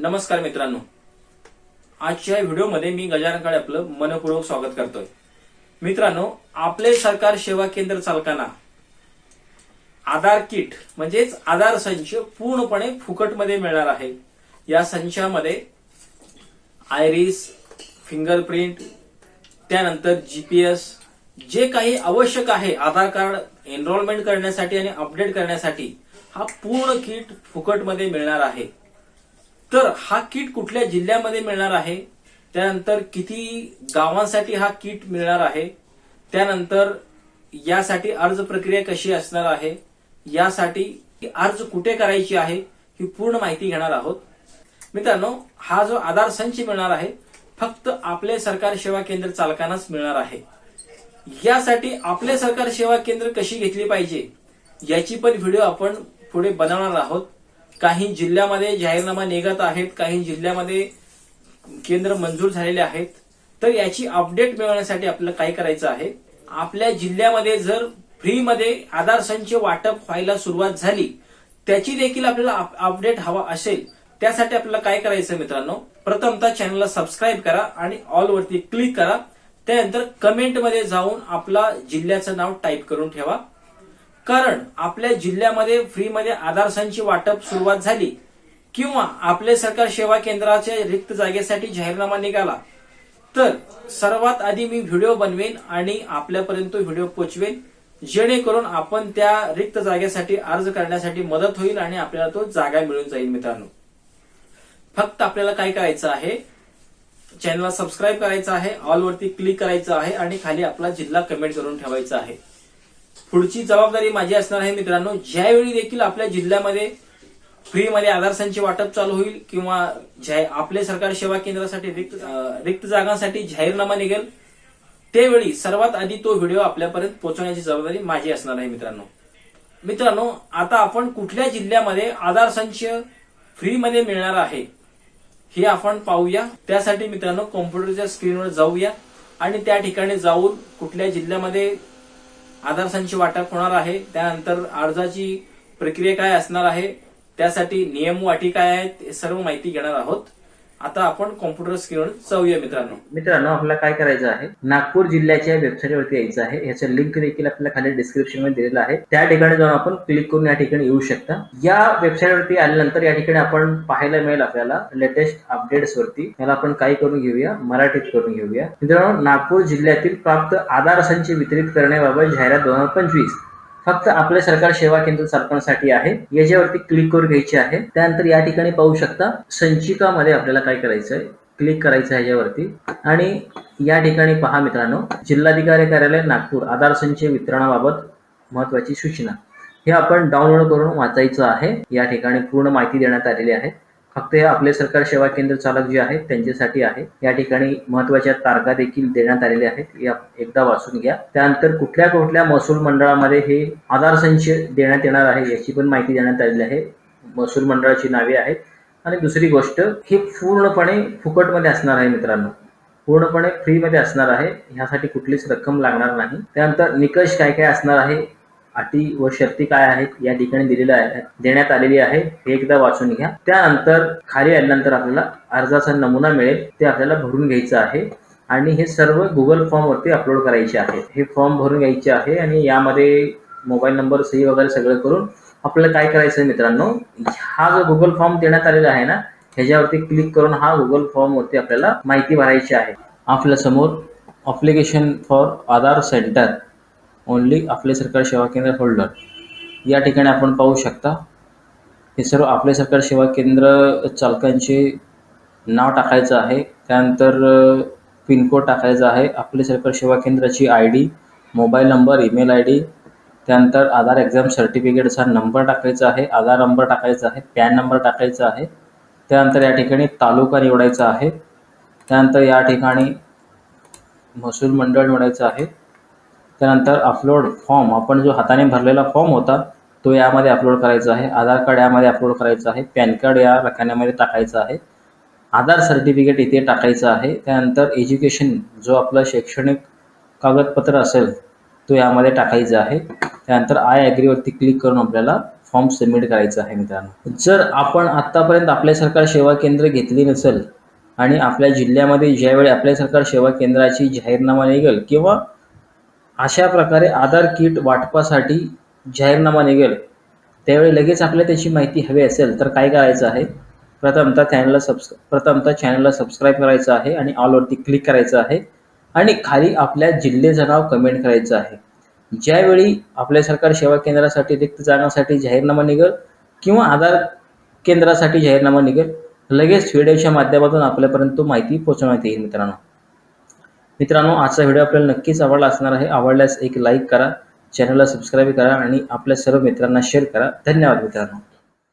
नमस्कार मित्रांनो. आजच्या व्हिडिओमध्ये मी गजानन काळे आपलं मनपूर्वक स्वागत करतोय. मित्रांनो आपले सरकार सेवा केंद्र चालकांना आधार किट म्हणजेच आधार संच पूर्णपणे फुकटमध्ये मिळणार आहे. या संचामध्ये आयरिस फिंगरप्रिंट त्यानंतर जीपीएस जे काही आवश्यक आहे आधार कार्ड एनरोलमेंट करण्यासाठी आणि अपडेट करण्यासाठी हा पूर्ण किट फुकटमध्ये मिळणार आहे. तर हा किट कुठल्या जिल्ह्यामध्ये मिळणार आहे? त्यानंतर किती गावांसाठी हा किट मिळणार आहे? त्यानंतर यासाठी अर्ज प्रक्रिया कशी असणार आहे? यासाठी अर्ज कुठे करायची आहे ही पूर्ण माहिती घेणार आहोत. मित्रांनो हा जो आधार संच मिळणार आहे फक्त आपले सरकार सेवा केंद्र चालकांनाच मिळणार आहे. यासाठी आपले सरकार सेवा केंद्र कशी घेतली पाहिजे याची पण व्हिडिओ आपण पुढे बनवणार आहोत. काही जिल्ह्यामध्ये जाहीरनामा निघत आहेत काही जिल्ह्यामध्ये केंद्र मंजूर झालेले आहेत. तर याची अपडेट मिळवण्यासाठी आपल्याला काय करायचं आहे? आपल्या जिल्ह्यामध्ये जर फ्रीमध्ये आधार संच वाटप व्हायला सुरुवात झाली त्याची देखील आपल्याला अपडेट हवा असेल त्यासाठी आपल्याला काय करायचं मित्रांनो? प्रथमतः चॅनलला सबस्क्राईब करा आणि ऑल वरती क्लिक करा. त्यानंतर कमेंटमध्ये जाऊन आपला जिल्ह्याचं नाव टाईप करून ठेवा. कारण आपल्या जिल्ह्यामध्ये फ्रीमध्ये आधार वाटप सुरुवात झाली किंवा आपले सरकार सेवा केंद्राच्या रिक्त जागेसाठी जाहीरनामा निघाला. तर सर्वात आधी मी व्हिडिओ बनवेन आणि आपल्यापर्यंत व्हिडिओ पोचवेन. जेणेकरून आपण त्या रिक्त जागेसाठी अर्ज करण्यासाठी मदत होईल आणि आपल्याला तो जागा मिळून जाईल मित्रांनो. फक्त आपल्याला काय करायचं आहे? चॅनलला सबस्क्राईब करायचं आहे ऑलवरती क्लिक करायचं आहे आणि खाली आपला जिल्हा कमेंट करून ठेवायचा आहे. पुढची जबाबदारी माझी असणार आहे मित्रांनो. ज्यावेळी देखील आपल्या जिल्ह्यामध्ये फ्रीमध्ये आधार संच वाटप चालू होईल किंवा ज्या आपले सरकार सेवा केंद्रासाठी रिक्त रिक्त जागांसाठी जाहीरनामा निघेल त्यावेळी सर्वात आधी तो व्हिडिओ आपल्यापर्यंत पोहोचवण्याची जबाबदारी माझी असणार आहे मित्रांनो. मित्रांनो आता आपण कुठल्या जिल्ह्यामध्ये आधार संच फ्रीमध्ये मिळणार आहे हे आपण पाहूया. त्यासाठी मित्रांनो कॉम्प्युटरच्या स्क्रीनवर जाऊया आणि त्या ठिकाणी जाऊन कुठल्या जिल्ह्यामध्ये आधारसांची वाटप होणार आहे. त्यानंतर अर्जाची प्रक्रिया काय असणार आहे? त्यासाठी नियम वाटी काय आहेत? हे सर्व माहिती घेणार आहोत. आता आपण कॉम्प्युटर स्क्रीनवर जाऊया मित्रांनो. मित्रांनो आपल्याला काय करायचं आहे? नागपूर जिल्ह्याच्या वेबसाईटवरती यायचं आहे. याचं लिंक देखील आपल्याला खाली डिस्क्रिप्शनमध्ये दिलेलं आहे. त्या ठिकाणी जाऊन आपण क्लिक करून या ठिकाणी येऊ शकता. या वेबसाईटवरती आल्यानंतर या ठिकाणी आपण पाहायला मिळेल आपल्याला लेटेस्ट अपडेट्स वरती. याला आपण काय करून घेऊया मराठीत करून घेऊया. मित्रांनो नागपूर जिल्ह्यातील प्राप्त आधार संच वितरित करण्याबाबत जाहिरात दोन हजार पंचवीस. फक्त आपले सरकार सेवा केंद्र चालकांसाठी आहे. याच्यावरती क्लिक करून घ्यायचे आहे. त्यानंतर या ठिकाणी पाहू शकता संचिकामध्ये आपल्याला काय करायचं आहे क्लिक करायचं आहे याच्यावरती. आणि या ठिकाणी पहा मित्रांनो जिल्हाधिकारी कार्यालय नागपूर आधार संचय वितरणाबाबत महत्वाची सूचना. हे आपण डाउनलोड करून वाचायचं आहे. या ठिकाणी पूर्ण माहिती देण्यात आलेली आहे. फक्त हे आपले सरकार सेवा केंद्र चालक जे आहेत त्यांच्यासाठी आहे. या ठिकाणी महत्त्वाच्या तारखा देखील देण्यात आलेल्या आहेत. या एकदा वाचून घ्या. त्यानंतर कुठल्या कुठल्या महसूल मंडळामध्ये हे आधार संच देण्यात येणार आहे याची पण माहिती देण्यात आलेली आहे. महसूल मंडळाची नावे आहेत. आणि दुसरी गोष्ट हे पूर्णपणे फुकटमध्ये असणार आहे मित्रांनो. पूर्णपणे फ्रीमध्ये असणार आहे. ह्यासाठी कुठलीच रक्कम लागणार नाही. त्यानंतर निकष काय काय असणार आहे अटी व शर्ती काय आहेत या ठिकाणी दिलेल्या देण्यात आलेली आहे हे एकदा वाचून घ्या. त्यानंतर खाली आल्यानंतर आपल्याला अर्जाचा नमुना मिळेल ते आपल्याला भरून घ्यायचं आहे. आणि हे सर्व गुगल फॉर्मवरती अपलोड करायचे आहे हे फॉर्म भरून घ्यायचे आहे आणि यामध्ये मोबाईल नंबर सही वगैरे सगळं करून आपल्याला काय करायचं मित्रांनो? हा जो गुगल फॉर्म देण्यात आलेला आहे ना ह्याच्यावरती क्लिक करून हा गुगल फॉर्मवरती आपल्याला माहिती भरायची आहे. आपल्यासमोर application for Aadhaar centre only आपले सरकार सेवा केंद्र होल्डर या ठिकाणी आपण पाहू शकता हे सर्व आपले सरकार सेवा केंद्र चालकांचे नाव टाकायचं आहे. त्यानंतर पिनकोड टाकायचा आहे. आपले सरकार सेवा केंद्राची I D mobile number email I D त्यानंतर आधार एक्झाम सर्टिफिकेटचा नंबर टाकायचा आहे. आधार नंबर टाकायचा आहे. पॅन नंबर टाकायचा आहे. त्यानंतर या ठिकाणी तालुका निवडायचा आहे. त्यानंतर या ठिकाणी महसूल मंडळ निवडायचं आहे. त्यानंतर अपलोड फॉर्म आपण जो हाताने भरलेला फॉर्म होता तो यामध्ये अपलोड करायचा आहे. आधार कार्ड यामध्ये अपलोड करायचं आहे. पॅन कार्ड या रखान्यामध्ये टाकायचं आहे. आधार सर्टिफिकेट इथे टाकायचं आहे. त्यानंतर एज्युकेशन जो आपलं शैक्षणिक कागदपत्र असेल तो यामध्ये टाकायचा आहे. त्यानंतर आय ॲग्रीवरती क्लिक करून आपल्याला फॉर्म सबमिट करायचा आहे मित्रांनो. जर आपण आत्तापर्यंत आपल्या सरकार सेवा केंद्र घेतली नसेल आणि आपल्या जिल्ह्यामध्ये ज्यावेळी आपल्या सरकार सेवा केंद्राची जाहीरनामा निघेल किंवा अशा प्रकारे आधार किट वाटपासाठी जाहीरनामा निघेल. त्यावेळी लगेच आपल्याला त्याची माहिती हवी असेल तर काय करायचं आहे? प्रथमतः चॅनलला सबस् प्रथमतः चॅनलला सबस्क्राईब करायचं आहे आणि ऑलवरती क्लिक करायचं आहे आणि खाली आपल्या जिल्ह्याचं नाव कमेंट करायचं आहे. ज्यावेळी आपल्या सरकार सेवा केंद्रासाठी रिक्त जागांसाठी जाहीरनामा निघेल किंवा आधार केंद्रासाठी जाहीरनामा निघेल लगेच व्हिडिओच्या माध्यमातून आपल्यापर्यंत माहिती पोहोचवण्यात येईल मित्रांनो. मित्रांनो आजचा व्हिडिओ आपल्याला नक्कीच आवडला असणार आहे. आवडल्यास एक लाईक करा चॅनलला सबस्क्राईब करा आणि आपल्या सर्व मित्रांना शेअर करा. धन्यवाद मित्रांनो.